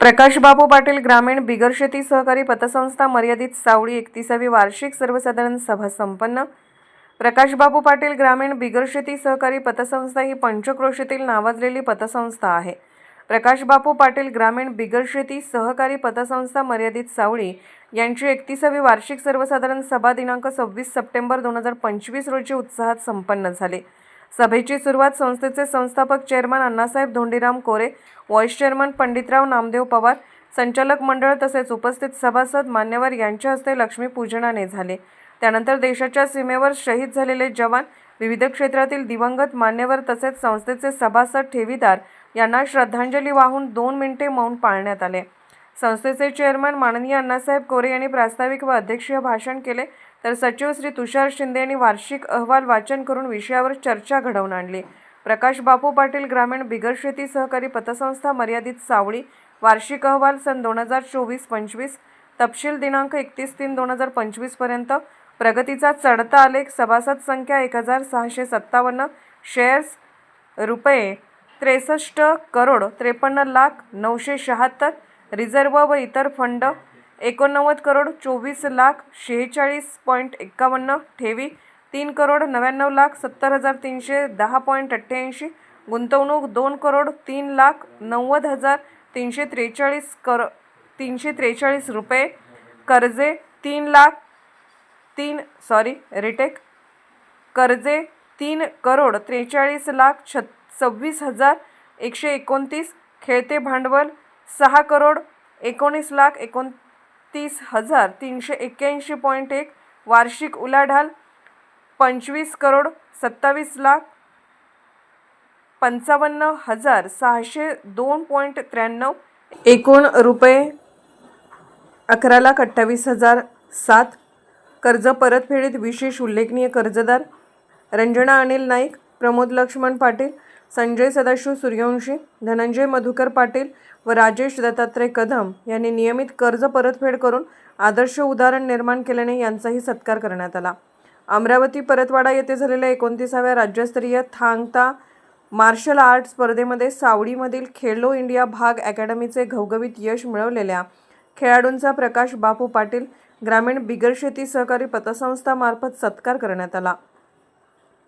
प्रकाशबाबू पाटील ग्रामीण बिगर शेती सहकारी पतसंस्था मर्यादित सावळी एकतीसावी वार्षिक सर्वसाधारण सभा संपन्न. प्रकाशबाबू पाटील ग्रामीण बिगर शेती सहकारी पतसंस्था ही पंचक्रोशीतील नावाजलेली पतसंस्था आहे. प्रकाशबापू पाटील ग्रामीण बिगर शेती सहकारी पतसंस्था मर्यादित सावळी यांची एकतीसावी वार्षिक सर्वसाधारण सभा दिनांक सव्वीस सप्टेंबर दोन हजार पंचवीस रोजी उत्साहात संपन्न झाले. सभेची सुरुवात संस्थेचे संस्थापक chairman Annasaheb Dhondiram Kore vice chairman Panditrao Namdev Pawar संचालक मंडळ तसेच उपस्थित सभासद मान्यवर यांच्या हस्ते लक्ष्मीपूजनाने झाले. त्यानंतर देशाच्या सीमेवर शहीद झालेले जवान विविध क्षेत्रातील दिवंगत मान्यवर तसेच संस्थेचे सभासद ठेवीदार यांना श्रद्धांजली वाहून दोन मिनिटे मौन पाळण्यात आले. संस्थेचे चेअरमन माननीय अण्णासाहेब कोरे यांनी प्रास्ताविक व अध्यक्षीय भाषण केले तर सचिव श्री तुषार शिंदे यांनी वार्षिक अहवाल वाचन करून विषयावर चर्चा घडवून आणली. प्रकाश बापू पाटील ग्रामीण बिगर शेती सहकारी पतसंस्था मर्यादित सावळी वार्षिक अहवाल सन दोन हजार चोवीस पंचवीस तपशील दिनांक एकतीस तीन दोन हजार पंचवीसपर्यंत प्रगतीचा चढता आलेख सभासद संख्या एक हजार सहाशे सत्तावन्न शेअर्स रुपये त्रेसष्ट करोड त्रेपन्न लाख नऊशे शहात्तर रिझर्व व इतर फंड एकोणनव्वद करोड चोवीस लाख शेहेचाळीस पॉईंट एक्कावन्न ठेवी तीन करोड नव्याण्णव लाख सत्तर हजार तीनशे दहा पॉईंट अठ्ठ्याऐंशी गुंतवणूक दोन करोड तीन लाख नव्वद हजार तीनशे त्रेचाळीस कर तीनशे त्रेचाळीस रुपये कर्जे तीन लाख तीन सॉरी रिटेक कर्जे तीन करोड त्रेचाळीस लाख छत सव्वीस हजार एकशे एकोणतीस खेळते भांडवल सहा करोड एकोणीस लाख एकोणतीस हजार तीनशे एक्क्याऐंशी पॉईंट एक वार्षिक उलाढाल पंचवीस करोड सत्तावीस लाख पंचावन्न हजार सहाशे दोन पॉईंट त्र्याण्णव एकूण रुपये अकरा लाख अठ्ठावीस हजार सात कर्ज परतफेडीत विशेष उल्लेखनीय कर्जदार रंजना अनिल नाईक प्रमोद लक्ष्मण पाटील संजय सदाशिव सूर्यवंशी धनंजय मधुकर पाटील व राजेश दत्तात्रय कदम यांनी नियमित कर्ज परतफेड करून आदर्श उदाहरण निर्माण केल्याने यांचाही सत्कार करण्यात आला. अमरावती परतवाडा येथे झालेल्या एकोणतीसाव्या राज्यस्तरीय थांगता मार्शल आर्ट स्पर्धेमध्ये सावडीमधील खेलो इंडिया भाग अकॅडमीचे घवघवीत यश मिळवलेल्या खेळाडूंचा प्रकाश बापू पाटील ग्रामीण बिगरशेती सहकारी पतसंस्थामार्फत सत्कार करण्यात आला.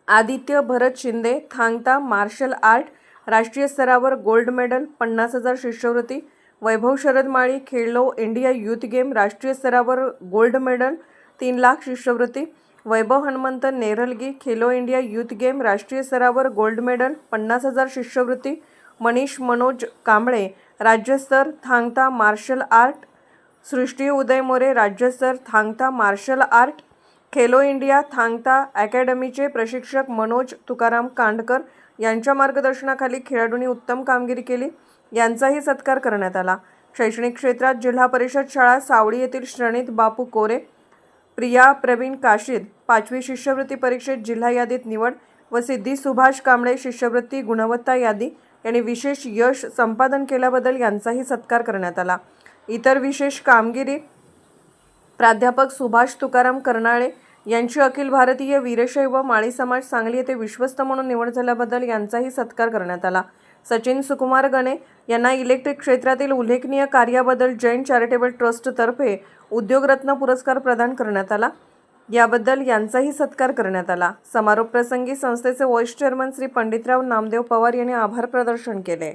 आदित्य भरत शिंदे थांगता मार्शल आर्ट राष्ट्रीय स्तरावर गोल्ड मेडल पन्नास हजार शिष्यवृत्ती वैभव शरद माळी खेळलो इंडिया युथ गेम राष्ट्रीय स्तरावर गोल्ड मेडल तीन लाख शिष्यवृत्ती Vaibhav Hanumant Neralgi Khelo India youth game राष्ट्रीय स्तरावर गोल्ड मेडल पन्नास हजार शिष्यवृत्ती मनीष मनोज कांबळे राज्यस्तर Thangta martial art Srushti Uday More राज्यस्तर Thangta martial art Khelo India Thangta अकॅडमीचे प्रशिक्षक मनोज तुकाराम कांडकर यांच्या मार्गदर्शनाखाली खेळाडूंनी उत्तम कामगिरी केली. यांचाही सत्कार करण्यात आला. शैक्षणिक क्षेत्रात जिल्हा परिषद शाळा सावळी येथील श्रणित बापू कोरे प्रिया प्रवीण काशीद पाचवी शिष्यवृत्ती परीक्षेत जिल्हा यादीत निवड व सिद्धी सुभाष कांबळे शिष्यवृत्ती गुणवत्ता यादी यांनी विशेष यश संपादन केल्याबद्दल यांचाही सत्कार करण्यात आला. इतर विशेष कामगिरी प्राध्यापक सुभाष तुकाराम कर्नाळे यांची अखिल भारतीय वीरशैव माळी समाज सांगली येथे विश्वस्त म्हणून निवड झाल्याबद्दल यांचाही सत्कार करण्यात आला. सचिन सुकुमार गणे यांना इलेक्ट्रिक क्षेत्रातील उल्लेखनीय कार्याबद्दल जैन चॅरिटेबल ट्रस्टतर्फे उद्योगरत्न पुरस्कार प्रदान करण्यात आला. याबद्दल यांचाही सत्कार करण्यात आला. समारोप प्रसंगी संस्थेचे व्हाईस चेअरमन श्री पंडितराव नामदेव पवार यांनी आभार प्रदर्शन केले.